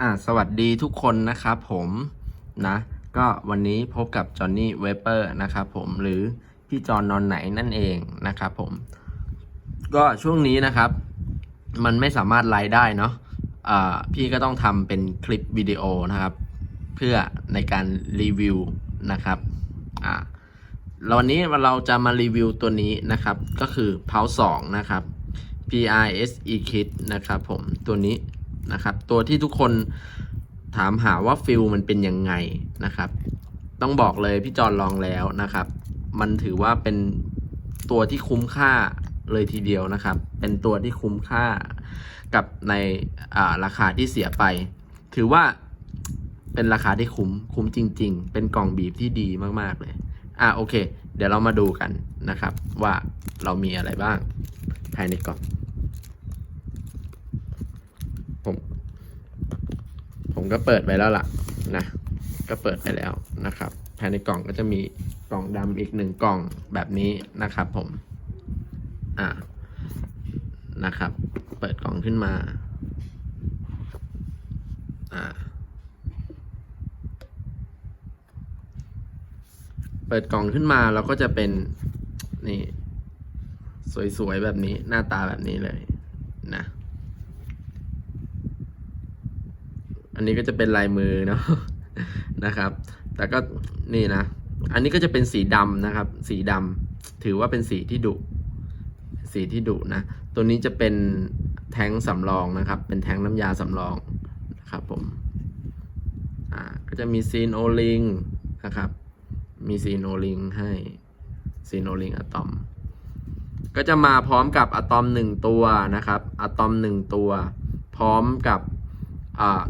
อ่าสวัสดีทุกคนนะครับผมนะก็วันนี้พบกับจอห์นนี่เวเปอร์นะครับผมหรือพี่จอนนอนไหนนั่นเองนะครับผม ก็ช่วงนี้นะครับ มันไม่สามารถไลฟ์ได้เนาะอ่าพี่ก็ต้องทำเป็นคลิปวิดีโอนะครับ เพื่อในการรีวิวนะครับอ่าแล้ววันนี้เราจะมารีวิวตัวนี้นะครับ ก็คือ p o w 2นะครับ P I S E Kit นะครับผมตัวนี้ นะครับ ตัวที่ทุกคนถามหาว่าฟิลมันเป็นยังไงนะครับ ต้องบอกเลยพี่จอนลองแล้วนะครับ มันถือว่าเป็นตัวที่คุ้มค่าเลยทีเดียวนะครับ เป็นตัวที่คุ้มค่ากับในาราคาที่เสียไป ถือว่าเป็นราคาที่คุ้มคุ้มจริง ๆ เป็นกล่องบีบที่ดีมากๆเลย อะโอเค เดี๋ยวเรามาดูกันนะครับ ว่าเรามีอะไรบ้างภายในกล่อง ผม ผมก็เปิดไปแล้วล่ะนะ ก็เปิดไปแล้วนะครับ ภายในกล่องก็จะมีกล่องดำอีกหนึ่งกล่องแบบนี้นะครับ ผม อ่านะครับ เปิดกล่องขึ้นมา อ่า เปิดกล่องขึ้นมาเราก็จะเป็นนี่ สวยๆ แบบนี้หน้าตาแบบนี้เลยนะ อันนี้ก็จะเป็นลายมือเนาะนะครับ แต่ก็นี่นะ อันนี้ก็จะเป็นสีดำนะครับ สีดำถือว่าเป็นสีที่ดุสีที่ดุนะ ตัวนี้จะเป็นแท้งสำรองนะครับ เป็นแท้งน้ำยาสำรองนะครับผมอ่าก็จะมีซีนโอลิงนะครับ มีซีโนลิงให้ซีโนลิงอะตอม ก็จะมาพร้อมกับอะตอมหนึ่งตัวนะครับอะตอมหนึ่งตัว พร้อมกับ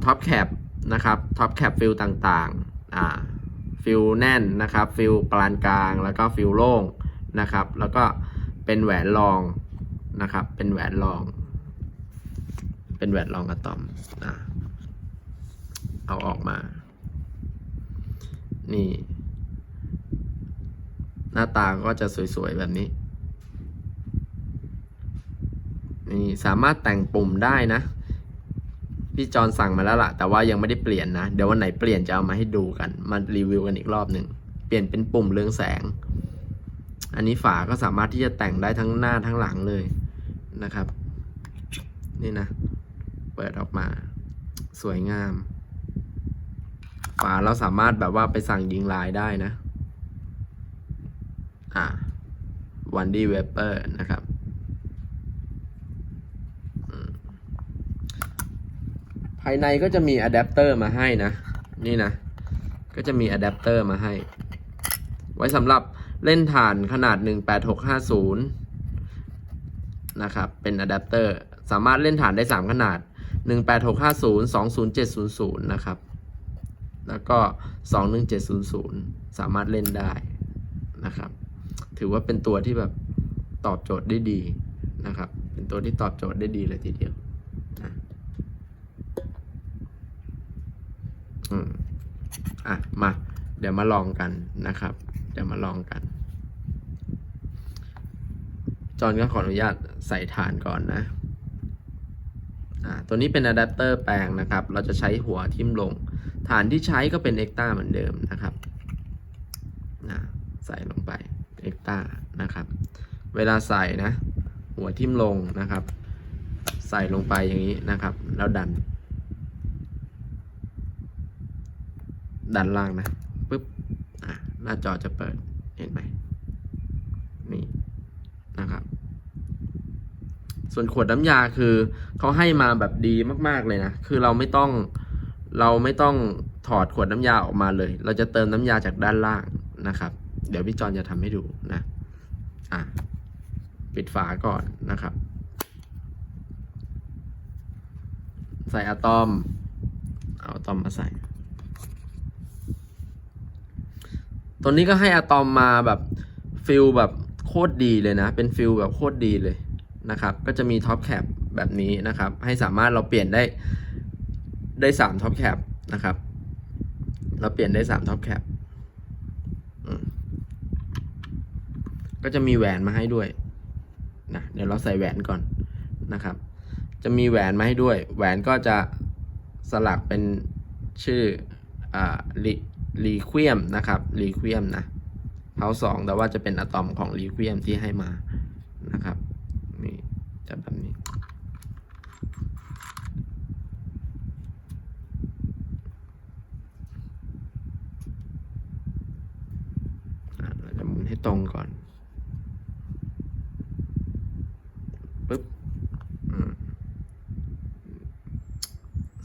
ท็อปแคปนะครับท็อปแคปฟิลต่างๆฟิลแน่นนะครับฟิลปานกลางแล้วก็ฟิลโล่งนะครับแล้วก็เป็นแหวนรองนะครับเป็นแหวนรอง เป็นแหวนรองอะตอมอเอาออกมา นี่ หน้าตาก็จะสวยๆแบบนี้นี่สามารถแต่งปุ่มได้นะ พี่จอนสั่งมาแล้วล่ะ แต่ว่ายังไม่ได้เปลี่ยนนะ เดี๋ยววันไหนเปลี่ยนจะเอามาให้ดูกัน มารีวิวกันอีกรอบหนึ่ง เปลี่ยนเป็นปุ่มเรืองแสง อันนี้ฝาก็สามารถที่จะแต่งได้ทั้งหน้าทั้งหลังเลยนะครับ นี่นะ เปิดออกมา สวยงาม ฝาเราสามารถแบบว่าไปสั่งยิงลายได้นะ อ่าวันดี้เวเปอร์นะครับอืม ภายในก็จะมีอะแดปเตอร์มาให้นะ นี่นะ ก็จะมีอะแดปเตอร์มาให้ ไว้สำหรับเล่นฐานขนาด 18650 นะครับ เป็นอะแดปเตอร์ สามารถเล่นฐานได้ 3 ขนาด 18650 20700 นะครับ แล้วก็ 21700 สามารถเล่นได้นะครับ ถือว่าเป็นตัวที่แบบตอบโจทย์ได้ดีนะครับ เป็นตัวที่ตอบโจทย์ได้ดีเลยทีเดียวนะ อืมอะมา เดี๋ยวมาลองกันนะครับ เดี๋ยวมาลองกัน จอนก็ขออนุญาตใส่ฐานก่อนนะอ่าตัวนี้เป็นอะแดปเตอร์แปลงนะครับ เราจะใช้หัวทิ่มลง ฐานที่ใช้ก็เป็นเอ็กต้าเหมือนเดิมนะครับนะใส่ลงไปเอ็กต้านะครับ เวลาใส่นะ หัวทิ่มลงนะครับ ใส่ลงไปอย่างนี้นะครับ แล้วดัน ดันล่างนะปุ๊บอะหน้าจอจะเปิดเห็นไหมนี่นะครับ ส่วนขวดน้ำยาคือเขาให้มาแบบดีมาก ๆเลยนะ คือเราไม่ต้องเราไม่ต้องถอดขวดน้ำยาออกมาเลย เราจะเติมน้ำยาจากด้านล่างนะครับ เดี๋ยวพี่จอนจะทำให้ดูนะ อะ ปิดฝาก่อนนะครับ ใส่อะตอม เอาอะตอมมาใส่ ตัวนี้ก็ให้อะตอมมาแบบฟิลแบบโคตรดีเลยนะ เป็นฟิลแบบโคตรดีเลยนะครับ ก็จะมีท็อปแคปแบบนี้นะครับ ให้สามารถเราเปลี่ยนได้ได้สามท็อปแคปนะครับ เราเปลี่ยนได้สามท็อปแคปก็จะมีแหวนมาให้ด้วยนะเดี๋ยวเราใส่แหวนก่อนนะครับ จะมีแหวนมาให้ด้วย แหวนก็จะสลักเป็นชื่ออ่าลี ลีควียมนะครับลีควียมนะเผาสองแต่ว่าจะเป็นอะตอมของลีควียมที่ให้มานะครับนี่จะแบบนี้ เราจะหมุนให้ตรงก่อนปึ๊บอืม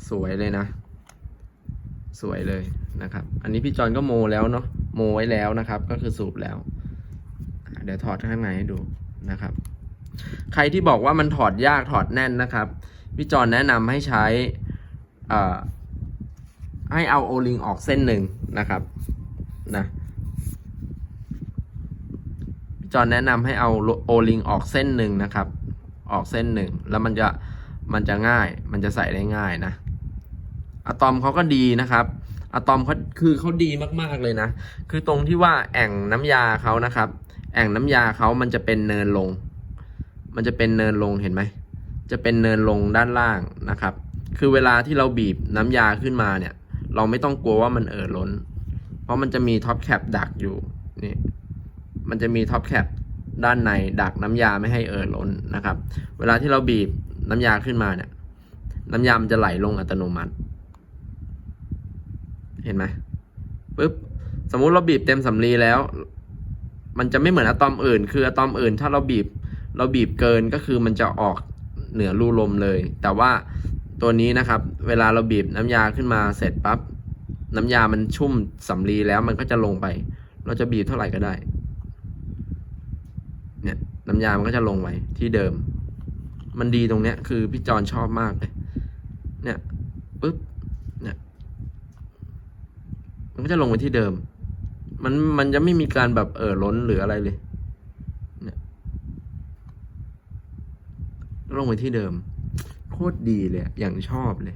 สวยเลยนะ สวยเลยนะครับ อันนี้พี่จอนก็โมแล้วเนาะโมไว้แล้วนะครับ ก็คือสูบแล้ว เดี๋ยวถอดข้างในให้ดูนะครับ ใครที่บอกว่ามันถอดยากถอดแน่นนะครับ พี่จอนแนะนำให้ใช้ให้เอาโอลิงออกเส้นหนึ่งนะครับนะจอนแนะนำให้เอาโอลิงออกเส้นหนึ่งนะครับ ออกเส้นหนึ่งแล้วมันจะมันจะง่าย มันจะใส่ได้ง่ายนะ อะตอมเขาก็ดีนะครับอะตอมเขาคือเขาดีมากๆเลยนะ คือตรงที่ว่าแอ่งน้ำยาเขานะครับ แอ่งน้ำยาเขามันจะเป็นเนินลง มันจะเป็นเนินลงเห็นไหม จะเป็นเนินลงด้านล่างนะครับ คือเวลาที่เราบีบน้ำยาขึ้นมาเนี่ย เราไม่ต้องกลัวว่ามันเอ่อล้น เพราะมันจะมีท็อปแคปดักอยู่นี่ มันจะมีท็อปแคปด้านในดักน้ำยาไม่ให้เอ่อล้นนะครับ เวลาที่เราบีบน้ำยาขึ้นมาเนี่ย น้ำยามันจะไหลลงอัตโนมัติ เห็นไหมปึ๊บสมมุติเราบีบเต็มสำลีแล้ว มันจะไม่เหมือนอะตอมอื่น คืออะตอมอื่น ถ้าเราบีบเราบีบเกินก็คือมันจะออกเหนือรูลมเลย แต่ว่าตัวนี้นะครับ เวลาเราบีบน้ำยาขึ้นมาเสร็จปั๊บน้ำยามันชุ่มสำลีแล้วมันก็จะลงไป เราจะบีบเท่าไหร่ก็ได้ เนี่ยน้ำยามันก็จะลงไปที่เดิม มันดีตรงเนี้ยคือพี่จอนชอบมากเลย เนี่ยปึ๊บ มันก็จะลงไปที่เดิม มันมันจะไม่มีการแบบเออล้นหรืออะไรเลยเนี่ยลงไปที่เดิม โคตรดีเลยอย่างชอบเลย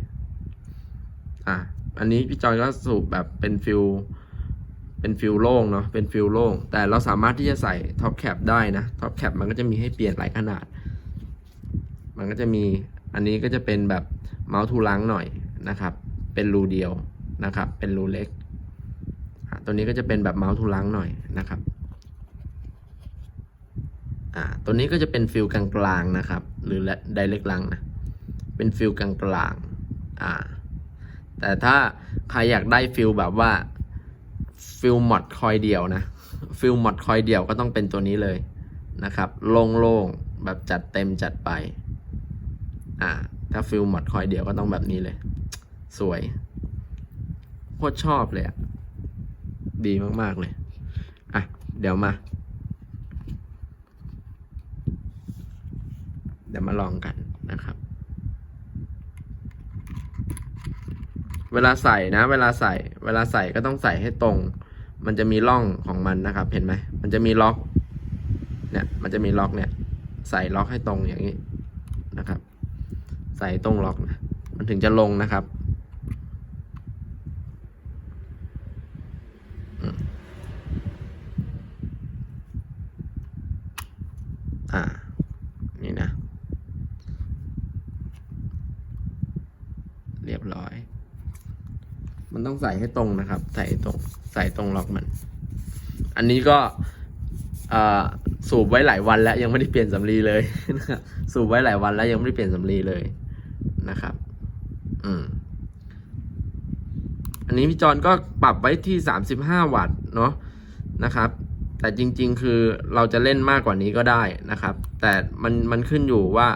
อะ อันนี้พี่จอยก็สูบแบบเป็นฟิลเป็นฟิลโล่งเนาะ เป็นฟิลโล่ง แต่เราสามารถที่จะใส่ท็อปแคปได้นะ ท็อปแคปมันก็จะมีให้เปลี่ยนหลายขนาด มันก็จะมี อันนี้ก็จะเป็นแบบเมาส์ทูลังหน่อยนะครับ เป็นรูเดียวนะครับ เป็นรูเล็ก ตัวนี้ก็จะเป็นแบบเมาส์ทูลังหน่อยนะครับอ่าตัวนี้ก็จะเป็นฟิลกลางๆนะครับ หรือไดเรกลังนะเป็นฟิลกลางๆอ่าแต่ถ้าใครอยากได้ฟิลแบบว่าฟิลมอดคอยเดียวนะฟิลมอดคอยเดียวก็ต้องเป็นตัวนี้เลยนะครับ โล่งๆแบบจัดเต็มจัดไปอ่าถ้าฟิลมอดคอยเดียวก็ต้องแบบนี้เลย สวยโคตรชอบเลยอะ ดีมากๆเลย อะ เดี๋ยวมา เดี๋ยวมาลองกันนะครับ เวลาใส่นะ เวลาใส่ เวลาใส่ก็ต้องใส่ให้ตรง มันจะมีร่องของมันนะครับ เห็นไหม มันจะมีล็อก เนี่ย มันจะมีล็อกเนี่ย ใส่ล็อกให้ตรงอย่างนี้นะครับ ใส่ตรงล็อกนะ มันถึงจะลงนะครับอืมอ่า นี่นะ เร้อย มันต้องใส่ให้ตรงนะครับ ใส่ตรง ใส่ตรงล็อกมัน อันนี้ก็สูบไว้หลายวันแล้วยังไม่ได้เปลี่ยนสำลีเลยนะครับสูบไว้หลายวันแล้วยังไม่ได้เปลี่ยนสำลีเลยนะครับ อืม อันนี้พี่จอนก็ปรับไว้ที่สามสิบห้าวัตต์เนาะนะครับ แต่จริง ๆ คือเราจะเล่นมากกว่านี้ก็ได้นะครับ แต่มันมันขึ้นอยู่ว่า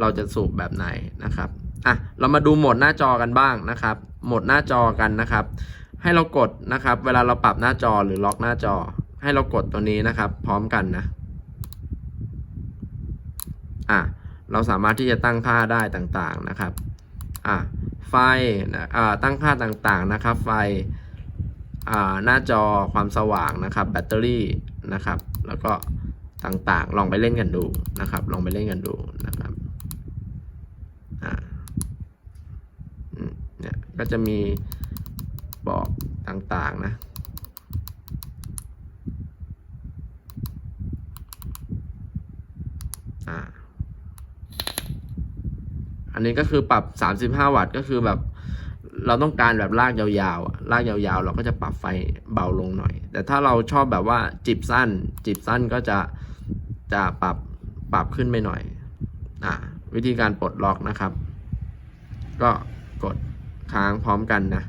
เราจะสูบแบบไหนนะครับ อะเรามาดูโหมดหน้าจอกันบ้างนะครับโหมดหน้าจอกันนะครับ ให้เรากดนะครับ เวลาเราปรับหน้าจอหรือล็อกหน้าจอ ให้เรากดตัวนี้นะครับ พร้อมกันนะอะเราสามารถที่จะตั้งค่าได้ต่างๆนะครับอะไฟนะอ่าตั้งค่าต่างๆนะครับ ไฟอ่าหน้าจอความสว่างนะครับ แบตเตอรี่นะครับ แล้วก็ต่างๆ ลองไปเล่นกันดูนะครับ ลองไปเล่นกันดูนะครับอ่า ก็จะมีบอกต่างๆนะ อันนี้ก็คือปรับ 35 วัตต์ก็คือแบบเราต้องการแบบลากยาวๆอะลากยาวๆ เราก็จะปรับไฟเบาลงหน่อย แต่ถ้าเราชอบแบบว่าจิบสั้น จิบสั้นก็จะจะปรับปรับขึ้นไปหน่อย อ่า วิธีการปลดล็อกนะครับ ก็กด ค้างพร้อมกันนะ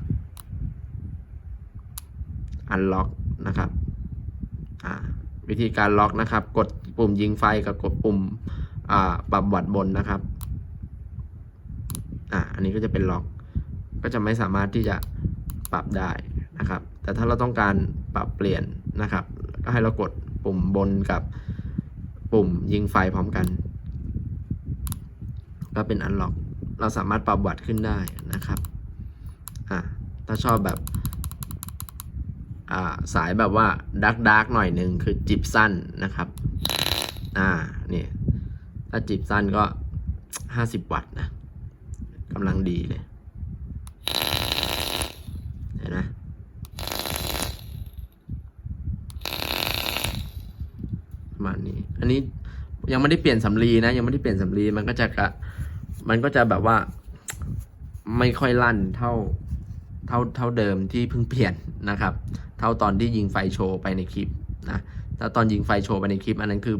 อันล็อกนะครับอ่าวิธีการล็อกนะครับ กดปุ่มยิงไฟกับกดปุ่มอ่าปรับวัดบนนะครับอ่าอันนี้ก็จะเป็นล็อก ก็จะไม่สามารถที่จะปรับได้นะครับ แต่ถ้าเราต้องการปรับเปลี่ยนนะครับ ก็ให้เรากดปุ่มบนกับปุ่มยิงไฟพร้อมกัน ก็เป็นอันล็อก เราสามารถปรับวัดขึ้นได้นะครับ อ่าถ้าชอบแบบอ่าสายแบบว่าดักดักหน่อยหนึ่งคือจิบสั้นนะครับอ่าเนี่ยถ้าจิบสั้นก็ 50 วัตต์นะกำลังดีเลยเห็นไหมประมาณนี้ อันนี้ยังไม่ได้เปลี่ยนสำลีนะ ยังไม่ได้เปลี่ยนสำลีมันก็จะกะมันก็จะแบบว่าไม่ค่อยลั่นเท่า เท่าเท่าเดิมที่เพิ่งเปลี่ยนนะครับ เท่าตอนที่ยิงไฟโชว์ไปในคลิปนะถ้าตอนยิงไฟโชว์ไปในคลิป อันนั้นคือ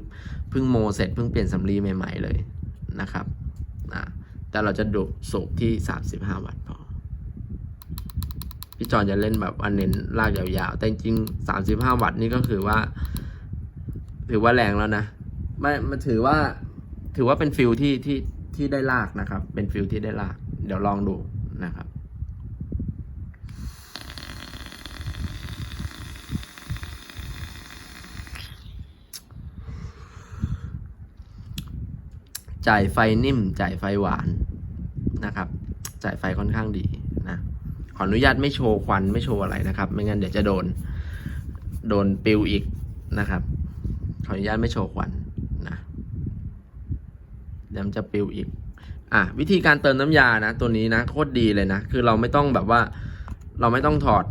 เพิ่งโมเสร็จเพิ่งเปลี่ยนสำลีใหม่ๆเลยนะครับอะแต่เราจะดูสูบที่ 35 วัตต์พอ พี่จอนจะเล่นแบบว่าเน้นลากยาวๆ แต่จริง35 วัตต์นี่ก็คือว่า ถือว่าแรงแล้วนะ ไม่มันถือว่าถือว่าเป็นฟิลที่ที่ที่ได้ลากนะครับ เป็นฟิลที่ได้ลาก เดี๋ยวลองดูนะครับ จ่ายไฟนิ่ม จ่ายไฟหวานนะครับ จ่ายไฟค่อนข้างดีนะขออนุญาตไม่โชว์ควันไม่โชว์อะไรนะครับ ไม่งั้นเดี๋ยวจะโดน โดนปิวอีกนะครับ ขออนุญาตไม่โชว์ควันนะเดี๋ยวมันจะปิวอีก อะวิธีการเติมน้ำยานะ ตัวนี้นะโคตรดีเลยนะ คือเราไม่ต้องแบบว่า เราไม่ต้องถอด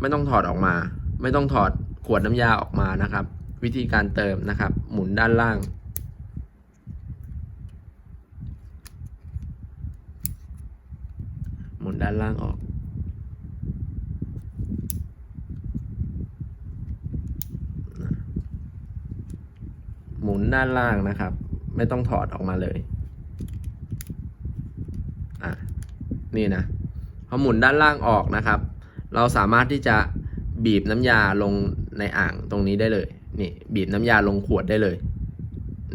ไม่ต้องถอดออกมา ไม่ต้องถอดขวดน้ำยาออกมานะครับ วิธีการเติมนะครับ หมุนด้านล่าง หมุนด้านล่างออก หมุนด้านล่างนะครับ ไม่ต้องถอดออกมาเลย อะ นี่นะพอหมุนด้านล่างออกนะครับ เราสามารถที่จะบีบน้ำยาลงในอ่างตรงนี้ได้เลย นี่ บีบน้ำยาลงขวดได้เลย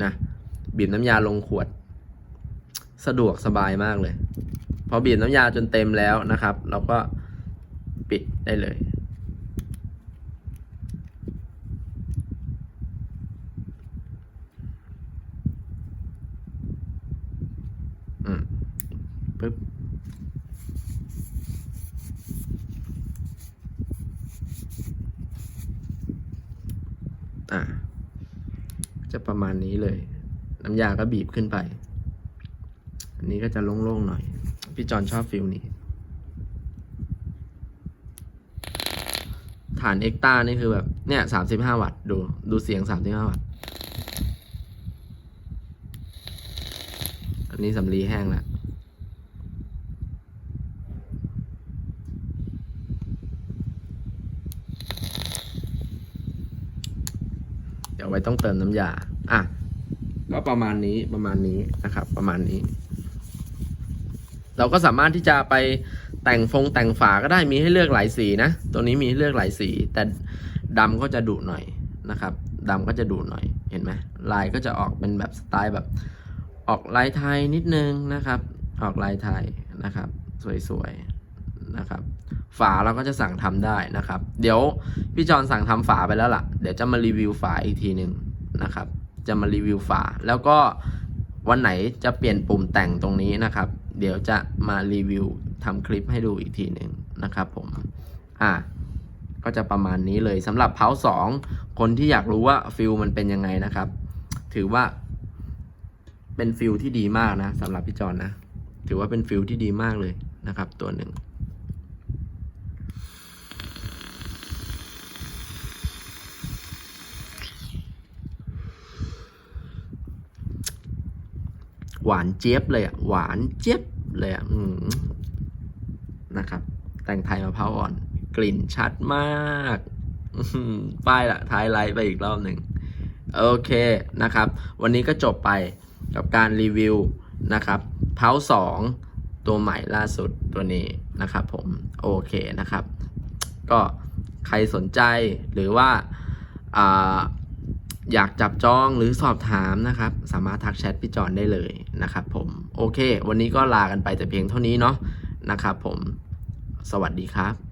นะ บีบน้ำยาลงขวด สะดวกสบายมากเลย พอบีบน้ำยาจนเต็มแล้วนะครับ เราก็ปิดได้เลย อืมปึ๊บอะจะประมาณนี้เลย น้ำยาก็บีบขึ้นไป อันนี้ก็จะโล่งๆหน่อย พี่จอนชอบฟิลนี้ ฐานเอ็กต้านี่คือแบบ เนี่ยสามสิบห้าวัตต์ดู ดูเสียงสามสิบห้าวัตต์ อันนี้สำลีแห้งแล้วเดี๋ยวไว้ต้องเติมน้ำยา อะ ก็ประมาณนี้ประมาณนี้นะครับ ประมาณนี้ เราก็สามารถที่จะไปแต่งฟงแต่งฝาก็ได้มีให้เลือกหลายสีนะ ตัวนี้มีให้เลือกหลายสี แต่ดำก็จะดุหน่อยนะครับดำก็จะดุหน่อยเห็นไหมลายก็จะออกเป็นแบบสไตล์แบบออกลายไทยนิดนึงนะครับ ออกลายไทยนะครับ สวยๆนะครับ ฝาเราก็จะสั่งทำได้นะครับ เดี๋ยวพี่จอนสั่งทำฝาไปแล้วล่ะ เดี๋ยวจะมารีวิวฝาอีกทีหนึ่งนะครับ จะมารีวิวฝาแล้วก็วันไหนจะเปลี่ยนปุ่มแต่งตรงนี้นะครับ เดี๋ยวจะมารีวิวทำคลิปให้ดูอีกทีหนึ่งนะครับผม อะก็จะประมาณนี้เลยสำหรับเพาสองคนที่อยากรู้ว่าฟิลมันเป็นยังไงนะครับ ถือว่า เป็นฟิลที่ดีมากนะสำหรับพี่จอนนะ ถือว่าเป็นฟิลที่ดีมากเลยนะครับ ตัวหนึ่ง หวานเจี๊ยบเลยอะหวานเจี๊ยบเลยอะอืมนะครับ แต่งไทยมะพร้าวอ่อน กลิ่นชัดมากป้ายละท้ายไลท์ไปอีกรอบหนึ่งโอเคนะครับ วันนี้ก็จบไปกับการรีวิวนะครับเพาสองตัวใหม่ล่าสุดตัวนี้นะครับผมโอเคนะครับ ก็ใครสนใจหรือว่าอา อยากจับจองหรือสอบถามนะครับ สามารถทักแชทพี่จอนได้เลยนะครับผมโอเค วันนี้ก็ลากันไปแต่เพียงเท่านี้เนาะนะครับผม สวัสดีครับ